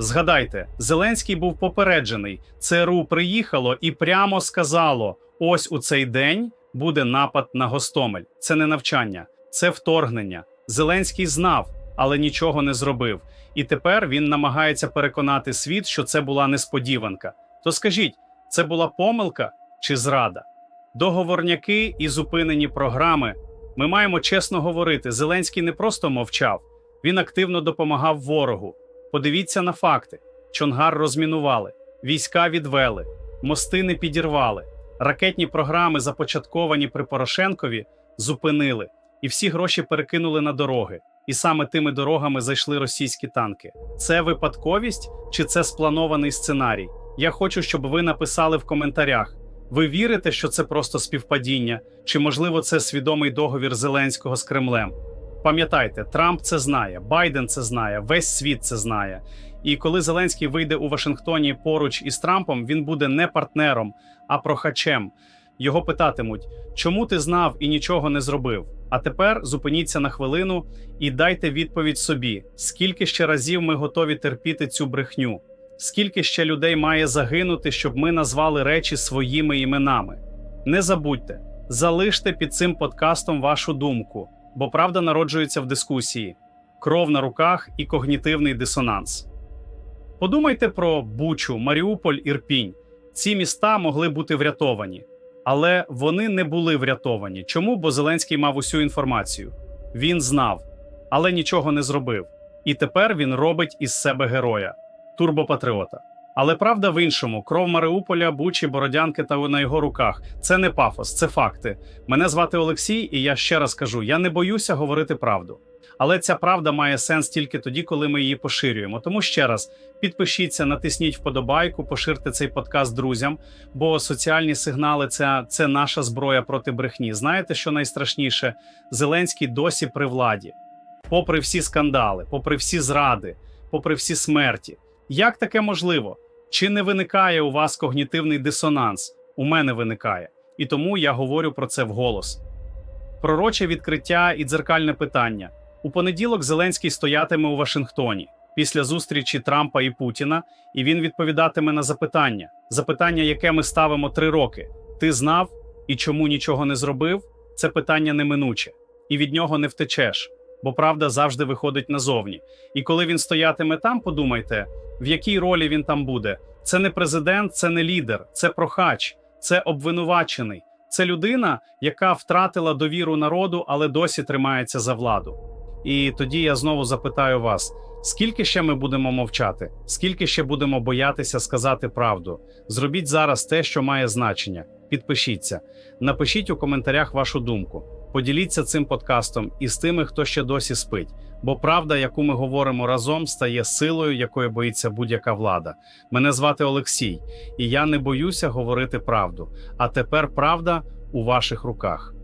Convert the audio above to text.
Згадайте, Зеленський був попереджений. ЦРУ приїхало і прямо сказало: ось у цей день буде напад на Гостомель. Це не навчання, це вторгнення. Зеленський знав, але нічого не зробив. І тепер він намагається переконати світ, що це була несподіванка. То скажіть, це була помилка чи зрада? Договорняки і зупинені програми. Ми маємо чесно говорити: Зеленський не просто мовчав, він активно допомагав ворогу. Подивіться на факти: Чонгар розмінували, війська відвели, мости не підірвали, ракетні програми, започатковані при Порошенкові, зупинили, і всі гроші перекинули на дороги. І саме тими дорогами зайшли російські танки. Це випадковість чи це спланований сценарій? Я хочу, щоб ви написали в коментарях. Ви вірите, що це просто співпадіння, чи можливо це свідомий договір Зеленського з Кремлем? Пам'ятайте, Трамп це знає, Байден це знає, весь світ це знає. І коли Зеленський вийде у Вашингтоні поруч із Трампом, він буде не партнером, а прохачем. Його питатимуть, чому ти знав і нічого не зробив? А тепер зупиніться на хвилину і дайте відповідь собі, скільки ще разів ми готові терпіти цю брехню, скільки ще людей має загинути, щоб ми назвали речі своїми іменами. Не забудьте, залиште під цим подкастом вашу думку, бо правда народжується в дискусії, кров на руках і когнітивний дисонанс. Подумайте про Бучу, Маріуполь, Ірпінь. Ці міста могли бути врятовані, але вони не були врятовані. Чому? Бо Зеленський мав усю інформацію. Він знав, але нічого не зробив. І тепер він робить із себе героя, турбопатріота. Але правда в іншому: кров Маріуполя, Бучі, Бородянки та на його руках. Це не пафос, це факти. Мене звати Олексій, і я ще раз кажу: я не боюся говорити правду. Але ця правда має сенс тільки тоді, коли ми її поширюємо. Тому ще раз підпишіться, натисніть вподобайку, поширте цей подкаст друзям, бо соціальні сигнали це, це наша зброя проти брехні. Знаєте, що найстрашніше? Зеленський досі при владі, попри всі скандали, попри всі зради, попри всі смерті. Як таке можливо? Чи не виникає у вас когнітивний дисонанс? У мене виникає. І тому я говорю про це вголос. Пророче відкриття і дзеркальне питання. У понеділок Зеленський стоятиме у Вашингтоні після зустрічі Трампа і Путіна, і він відповідатиме на запитання, запитання, яке ми ставимо три роки. Ти знав і чому нічого не зробив? Це питання неминуче, і від нього не втечеш, бо правда завжди виходить назовні. І коли він стоятиме там, подумайте, в якій ролі він там буде. Це не президент, це не лідер, це прохач, це обвинувачений, це людина, яка втратила довіру народу, але досі тримається за владу. І тоді я знову запитаю вас: скільки ще ми будемо мовчати? Скільки ще будемо боятися сказати правду? Зробіть зараз те, що має значення. Підпишіться, напишіть у коментарях вашу думку. Поділіться цим подкастом із тими, хто ще досі спить. Бо правда, яку ми говоримо разом, стає силою, якої боїться будь-яка влада. Мене звати Олексій, і я не боюся говорити правду. А тепер правда у ваших руках.